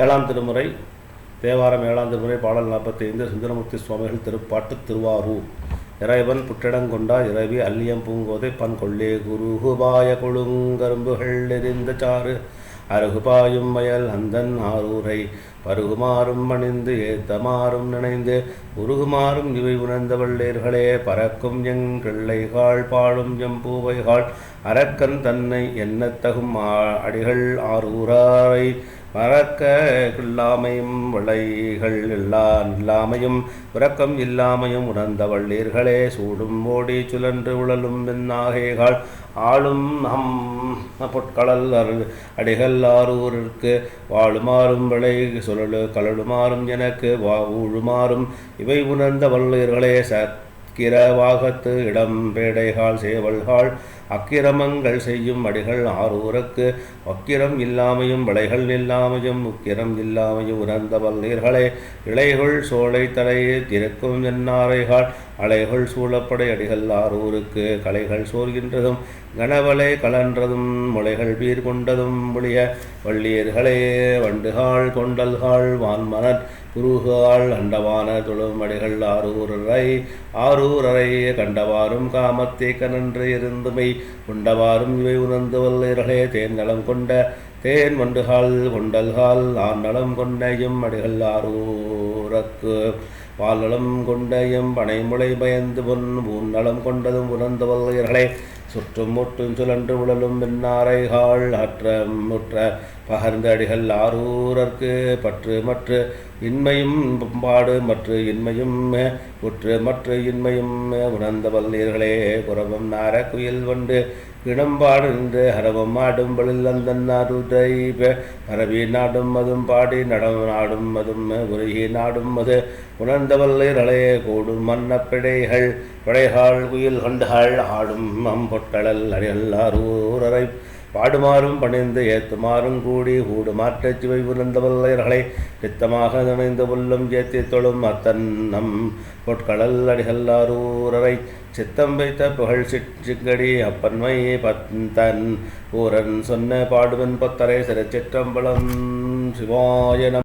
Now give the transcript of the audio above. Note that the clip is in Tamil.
ஏழாம் திருமுறை தேவாரம் ஏழாம் திருமுறை பாடல் நாற்பத்தி ஐந்து சுந்தரமூர்த்தி சுவாமிகள் திருப்பாட்டு திருவாரூர். இறைவன் புற்றிடங்கொண்டா இரவி அல்லியம் பூங்கோதை பன் கொள்ளே குருகுபாய கொழுங்கரும்புகள் எரிந்த சாறு. அருகுபாயும் வயல் அந்தன் ஆரூரை பருகுமாறும் மணிந்து ஏத்தமாறும் நினைந்து. உருகுமாறும் இவை உணர்ந்த வள்ளேர்களே பறக்கும் எங் கிள்ளைகாள் பாழும் எம்பூவைகாள் அரக்கன் தன்னை எண்ணத்தகும் அடிகள் ஆரூராரை மறக்க இல்லாமையும் விளைகள் இல்லா இல்லாமையும் உறக்கம் இல்லாமையும் உணர்ந்த வள்ளீர்களே சூடும் ஓடி சுழன்று உழலும் வெண்ணாகைகள் ஆளும் நம் பொற்களல் அரு- அடிகள் ஆரூருக்கு வாழுமாறும் விளை சுழலு கலழுமாறும் எனக்கு வா ஊழுமாறும் இவை உணர்ந்த வள்ளீர்களே ச கிரவாகத்து இடம் பேடைகால் சேவல்கால் அக்கிரமங்கள் செய்யும் அடிகள் ஆரூருக்கு. வக்கிரம் இல்லாமையும் விளைகள் இல்லாமையும் உக்கிரம் இல்லாமையும் உணர்ந்த வல்லீர்களே. இளைகுள் சோலை தலையே திறக்கும் என்னாரைகள் அலைகள் சூழப்படை அடிகள் ஆரூருக்கு கலைகள் சோர்கின்றதும் கனவலை கலன்றதும் முளைகள் பீர் கொண்டதும் ஒளிய வள்ளியர்களே வண்டுகாள் கொண்டல்காள் வான்மலர் குருகாள் அண்டவான துளுமடிகள் ஆரூரரை ஆரூரரை கண்டவாறும் காமத்தை கனன்று இருந்துமை உண்டவாறும் இவை உணர்ந்து வள்ளிரளே தேன் நலம் கொண்ட தேன் வண்டுகால் கொண்டல்கால் நலம் கொண்டையும் அடிகள் ஆரூரக்கு பால்நலம் கொண்டையும் பனைமுளை பயந்து பொன் ஊன்னலம் கொண்டதும் உணர்ந்து வல்லையர்களே சுற்றும் முட்டும் சுழன்று உழலும் வெண்ணாரைகாள் அற்ற முற்ற பகர்ந்த அடிகள் ஆரூரர்க்கு பற்று மற்ற இன்மையும் பாடு மற்ற இன்மையும் உற்று மற்ற இன்மையும் உணர்ந்த வல்லீர்களே புறவம் நார குயில் வண்டு இனம்பாடு நின்று ஹரவம் ஆடும் பலில் அந்த நாடுதை பரவி நாடும் அதும் பாடி நடம் நாடும் அதும் உருகி நாடும் மது உணர்ந்த வல்லீர்களே கூடும் மன்ன பிழைகள். பிழைகாள் குயில் கொண்டாள் ஆடும் அம்பொட்டழல் அடியல்லாரூரரை பாடுமாறும் பணிந்து ஏத்துமாறும் கூடி கூடு மாற்றச் சிவை உணர்ந்த வல்லர்களை நித்தமாக நினைந்து உள்ளம் ஏத்தி தொழும் அத்தன் நம் பொற்களல் அடிகல்லாரூரரை சித்தம் வைத்த புகழ் சிங்கடி அப்பன்மை பத்தன். ஊரன் சொன்ன பாடுவன் பத்தரை சிறச்சிற்றம்பலம் சிவாயனம்